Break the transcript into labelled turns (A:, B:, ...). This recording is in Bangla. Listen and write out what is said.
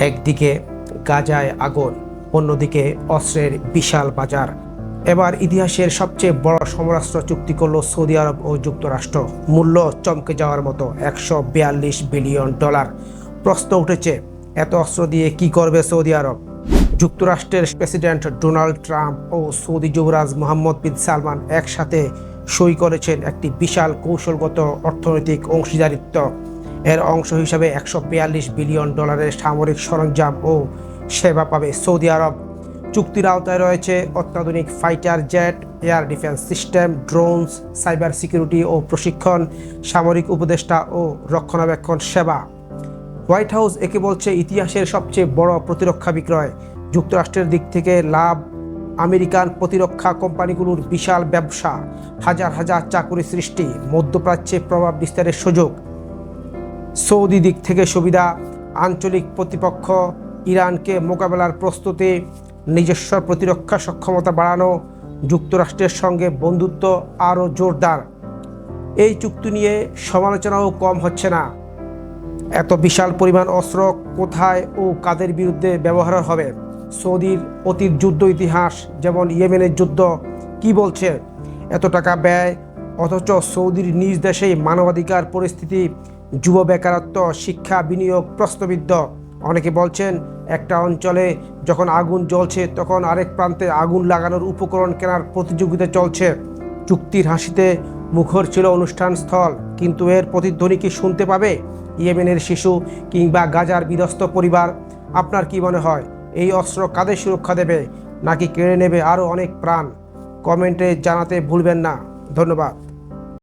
A: একদিকে গাজায় আগুন, অন্যদিকে অস্ত্রের বিশাল বাজার। এবার ইতিহাসের সবচেয়ে বড় সমরাস্ত্র চুক্তি করল সৌদি আরব ও যুক্তরাষ্ট্র। মূল্য চমকে যাওয়ার মতো একশো বিয়াল্লিশ বিলিয়ন ডলার। প্রশ্ন উঠেছে, এত অস্ত্র দিয়ে কি করবে সৌদি আরব? যুক্তরাষ্ট্রের প্রেসিডেন্ট ডোনাল্ড ট্রাম্প ও সৌদি যুবরাজ মোহাম্মদ বিন সালমান একসাথে সই করেছেন একটি বিশাল কৌশলগত অর্থনৈতিক অংশীদারিত্ব। এর অংশ হিসাবে একশো বিয়াল্লিশ বিলিয়ন ডলারের সামরিক সরঞ্জাম ও সেবা পাবে সৌদি আরব। চুক্তির আওতায় রয়েছে অত্যাধুনিক fighter jet, air defence system, drones, cyber security ও প্রশিক্ষণ, সামরিক উপদেষ্টা ও রক্ষণাবেক্ষণ সেবা। হোয়াইট হাউস একে বলছে ইতিহাসের সবচেয়ে বড় প্রতিরক্ষা বিক্রয়। যুক্তরাষ্ট্রের দিক থেকে লাভ, আমেরিকান প্রতিরক্ষা কোম্পানিগুলোর বিশাল ব্যবসা, হাজার হাজার চাকুরি সৃষ্টি, মধ্যপ্রাচ্যে প্রভাব বিস্তারের সুযোগ। সৌদি দিক থেকে সুবিধা। আঞ্চলিক প্রতিপক্ষ ইরানকে মোকাবেলার প্রস্তুতি, নিজস্ব প্রতিরক্ষা সক্ষমতা বাড়ানো, যুক্তরাষ্ট্রের সঙ্গে বন্ধুত্ব আরও জোরদার। এই চুক্তি নিয়ে সমালোচনাও কম হচ্ছে না। এত বিশাল পরিমাণ অস্ত্র কোথায় ও কাদের বিরুদ্ধে ব্যবহার হবে? সৌদির অতীত যুদ্ধ ইতিহাস, যেমন ইয়েমেনের যুদ্ধ, কি বলছে? এত টাকা ব্যয়, অথচ সৌদির নিজ দেশেই মানবাধিকার পরিস্থিতি যুব বেকারত্ব, শিক্ষা, বিনিয়োগ প্রশ্নবিদ্ধ। অনেকে বলছেন, একটা অঞ্চলে যখন আগুন জ্বলছে, তখন আরেক প্রান্তে আগুন লাগানোর উপকরণ কেনার প্রতিযোগিতা চলছে। চুক্তির হাসিতে মুখর ছিল অনুষ্ঠান স্থল, কিন্তু এর প্রতিধ্বনি কি শুনতে পাবে? ইয়েমেনের শিশু কিংবা গাজার বিধ্বস্ত পরিবার, আপনার কি মনে হয়, এই অস্ত্র কাদের সুরক্ষা দেবে, নাকি কেড়ে নেবে আরও অনেক প্রাণ? কমেন্টে জানাতে ভুলবেন না। ধন্যবাদ।